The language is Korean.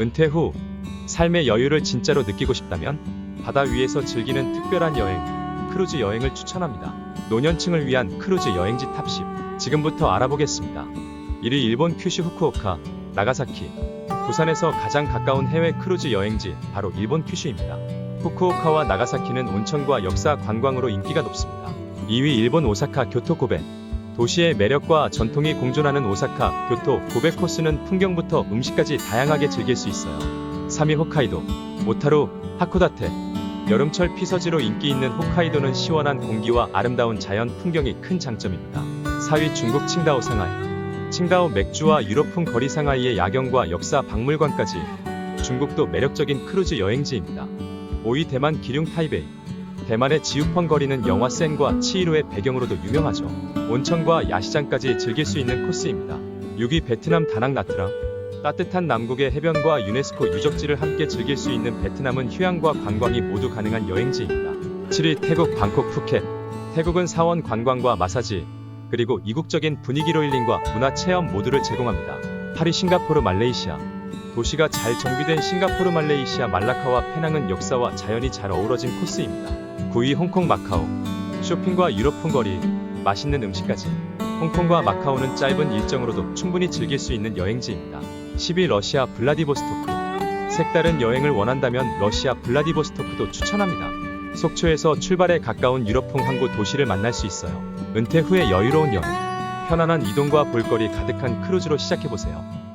은퇴 후 삶의 여유를 진짜로 느끼고 싶다면 바다 위에서 즐기는 특별한 여행, 크루즈 여행을 추천합니다. 노년층을 위한 크루즈 여행지 탑10 지금부터 알아보겠습니다. 1위 일본 큐슈 후쿠오카, 나가사키 부산에서 가장 가까운 해외 크루즈 여행지 바로 일본 큐슈입니다. 후쿠오카와 나가사키는 온천과 역사 관광으로 인기가 높습니다. 2위 일본 오사카 교토 고베 도시의 매력과 전통이 공존하는 오사카, 교토, 고베 코스는 풍경부터 음식까지 다양하게 즐길 수 있어요. 3위 홋카이도, 오타루, 하코다테. 여름철 피서지로 인기 있는 홋카이도는 시원한 공기와 아름다운 자연 풍경이 큰 장점입니다. 4위 중국 칭다오 상하이. 칭다오 맥주와 유럽풍 거리 상하이의 야경과 역사 박물관까지 중국도 매력적인 크루즈 여행지입니다. 5위 대만 기륭 타이베이. 대만의 지우펀 거리는 영화 센과 치이로의 배경으로도 유명하죠. 온천과 야시장까지 즐길 수 있는 코스입니다. 6위 베트남 다낭 나트랑 따뜻한 남국의 해변과 유네스코 유적지를 함께 즐길 수 있는 베트남은 휴양과 관광이 모두 가능한 여행지입니다. 7위 태국 방콕 푸켓 태국은 사원 관광과 마사지 그리고 이국적인 분위기로 힐링과 문화 체험 모두를 제공합니다. 8위 싱가포르 말레이시아 도시가 잘 정비된 싱가포르 말레이시아 말라카와 페낭은 역사와 자연이 잘 어우러진 코스입니다. 9위 홍콩 마카오 쇼핑과 유럽풍 거리 맛있는 음식까지 홍콩과 마카오는 짧은 일정으로도 충분히 즐길 수 있는 여행지입니다. 10위 러시아 블라디보스토크 색다른 여행을 원한다면 러시아 블라디보스토크도 추천합니다. 속초에서 출발에 가까운 유럽풍 항구 도시를 만날 수 있어요. 은퇴 후에 여유로운 여행 편안한 이동과 볼거리 가득한 크루즈로 시작해보세요.